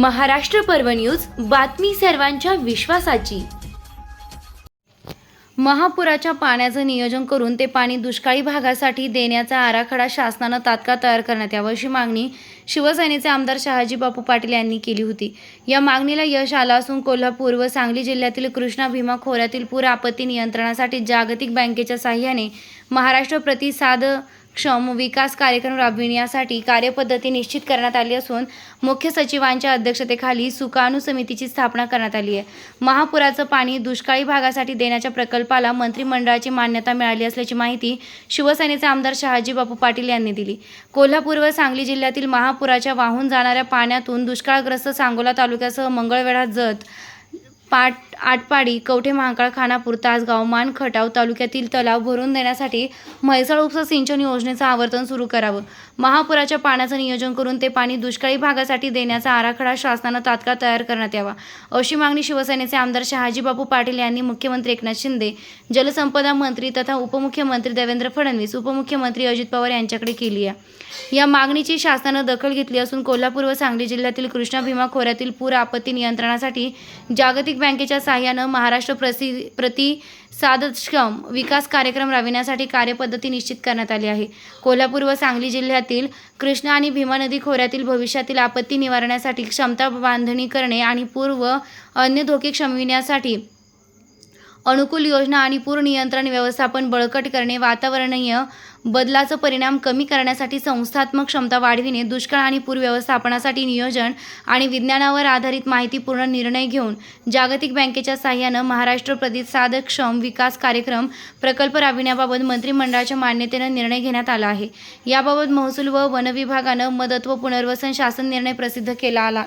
महाराष्ट्र पर्व न्यूज बातमी सर्वांच्या विश्वासाची. महापुराच्या पाण्याचं नियोजन करून ते पाणी दुष्काळी भागासाठी देण्याचा आराखडा शासनानं तात्काळ तयार करण्यात यावं अशी मागणी शिवसेनेचे आमदार शहाजी बापू पाटील यांनी केली होती. या मागणीला यश आलं असून कोल्हापूर व सांगली जिल्ह्यातील कृष्णा भीमा खोऱ्यातील पूर आपत्ती नियंत्रणासाठी जागतिक बँकेच्या साह्याने महाराष्ट्र प्रतिसाद क्षम विकास कार्यक्रम राबविण्यासाठी कार्यपद्धती निश्चित करण्यात आली असून मुख्य सचिवांच्या अध्यक्षतेखाली सुकाणू समितीची स्थापना करण्यात आली आहे. महापुराचं पाणी दुष्काळी भागासाठी देण्याच्या प्रकल्पाला मंत्रिमंडळाची मान्यता मिळाली असल्याची माहिती शिवसेनेचे आमदार शहाजी बापू पाटील यांनी दिली. कोल्हापूर व सांगली जिल्ह्यातील महापुराच्या वाहून जाणाऱ्या पाण्यातून दुष्काळग्रस्त सांगोला तालुक्यासह मंगळवेढा जत पाट आटपाडी कवठे महाकाळ खानापूर तासगाव मान खटाव तालुक्यातील तलाव भरून देण्यासाठी म्हैसाळ उपसा सिंचन योजनेचं आवर्तन सुरू करावं. महापुराच्या पाण्याचं नियोजन करून ते पाणी दुष्काळी भागासाठी देण्याचा आराखडा शासनानं तात्काळ तयार करण्यात यावा. अशी मागणी शिवसेनेचे आमदार शहाजीबापू पाटील यांनी मुख्यमंत्री एकनाथ शिंदे जलसंपदा मंत्री तथा उपमुख्यमंत्री देवेंद्र फडणवीस उपमुख्यमंत्री अजित पवार यांच्याकडे केली आहे. या मागणीची शासनानं दखल घेतली असून कोल्हापूर व सांगली जिल्ह्यातील कृष्णा भीमा खोऱ्यातील पूर आपत्ती नियंत्रणासाठी जागतिक बँकेच्या सहाय्यानं महाराष्ट्र प्रसि प्रतिसादक्षम विकास कार्यक्रम राबविण्यासाठी कार्यपद्धती निश्चित करण्यात आली आहे. कोल्हापूर व सांगली जिल्ह्यातील कृष्णा आणि भीमा नदी खोऱ्यातील भविष्यातील आपत्ती निवारण्यासाठी क्षमता बांधणी करणे आणि पूर्व अन्य धोके शमविण्यासाठी अनुकूल योजना आणि पूर नियंत्रण व्यवस्थापन बळकट करणे वातावरणीय बदलाचा परिणाम कमी करण्यासाठी संस्थात्मक क्षमता वाढविणे दुष्काळ आणि पूर व्यवस्थापनासाठी नियोजन आणि विज्ञानावर आधारित माहितीपूर्ण निर्णय घेऊन जागतिक बँकेच्या सहाय्यानं महाराष्ट्र प्रतिसादक्षम विकास कार्यक्रम प्रकल्प राबविण्याबाबत मंत्रिमंडळाच्या मान्यतेनं निर्णय घेण्यात आला आहे. याबाबत महसूल व वनविभागानं मदत व पुनर्वसन शासन निर्णय प्रसिद्ध केला आला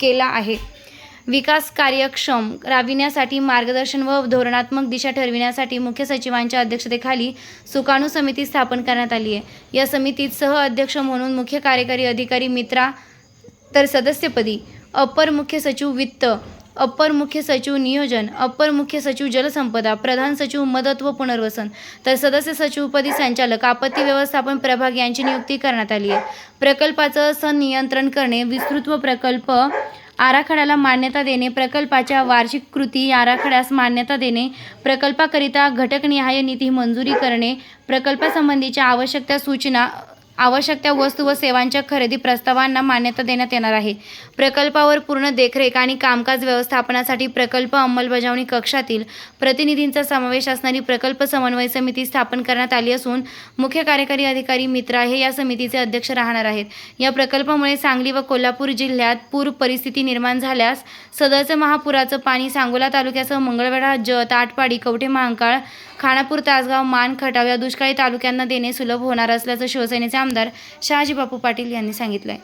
केला आहे. विकास कार्यक्षम राबविण्यासाठी मार्गदर्शन व धोरणात्मक दिशा ठरविण्यासाठी मुख्य सचिवांच्या अध्यक्षतेखाली सुकाणू समिती स्थापन करण्यात आली आहे. या समितीत सह अध्यक्ष म्हणून मुख्य कार्यकारी अधिकारी मित्रा तर सदस्यपदी अपर मुख्य सचिव वित्त अपर मुख्य सचिव नियोजन अपर मुख्य सचिव जलसंपदा प्रधान सचिव मदत व पुनर्वसन तर सदस्य सचिवपदी संचालक आपत्ती व्यवस्थापन प्रभाग यांची नियुक्ती करण्यात आली आहे. प्रकल्पाचं संनियंत्रण करणे विस्तृत व प्रकल्प आराखड्याला मान्यता देणे प्रकल्पाच्या वार्षिक कृती आराखड्यास मान्यता देणे प्रकल्पाकरिता घटकनिहाय निधी मंजुरी करणे प्रकल्पासंबंधीच्या आवश्यक त्या सूचना आवश्यक त्या वस्तू व सेवांच्या खरेदी प्रस्तावांना मान्यता देण्यात येणार आहे. प्रकल्पावर पूर्ण देखरेख आणि कामकाज व्यवस्थापनासाठी प्रकल्प अंमलबजावणी कक्षातील प्रतिनिधींचा समावेश असणारी प्रकल्प समन्वय समिती स्थापन करण्यात आली असून मुख्य कार्यकारी अधिकारी मित्रा हे या समितीचे अध्यक्ष राहणार आहेत. या प्रकल्पामुळे सांगली व कोल्हापूर जिल्ह्यात पूर परिस्थिती निर्माण झाल्यास सदरचं महापुराचं पाणी सांगोला तालुक्यासह मंगळवेढा जत आटपाडी कवठे महांकाळ खानापूर तासगाव मान खटाव या दुष्काळी तालुक्यांना देणे सुलभ होणार असल्याचं शिवसेनेचे आमदार शहाजी बापू पाटील यांनी सांगितलं आहे